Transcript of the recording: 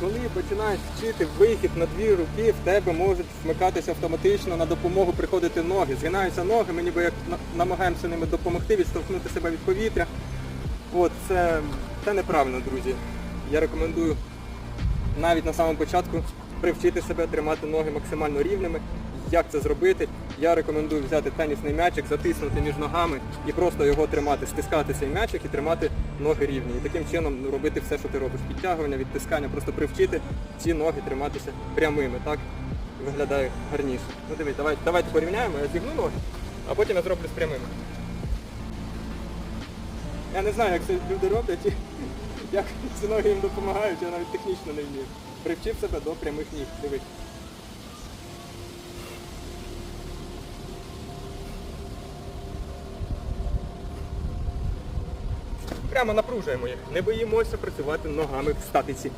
коли починаєш вчити вихід на дві руки, в тебе можуть вмикатися автоматично на допомогу приходити ноги. Згинаються ноги, ми ніби як намагаємося ними допомогти, відштовхнути себе від повітря. От, це, це неправильно, друзі. Я рекомендую навіть на самому початку привчити себе тримати ноги максимально рівними. Як це зробити? Я рекомендую взяти тенісний м'ячик, затиснути між ногами і просто його тримати, стискати цей м'ячик і тримати ноги рівні. І таким чином робити все, що ти робиш. Підтягування, відтискання, просто привчити ці ноги триматися прямими. Так виглядає гарніше. Ну дивись, давай, давайте порівняємо, я зігну ноги, а потім я зроблю з прямими. Я не знаю, як це люди роблять і як ці ноги їм допомагають, я навіть технічно не вмію. Привчив себе до прямих ніг. Дивись. Напружуємо їх. Не боїмося працювати ногами в статиці.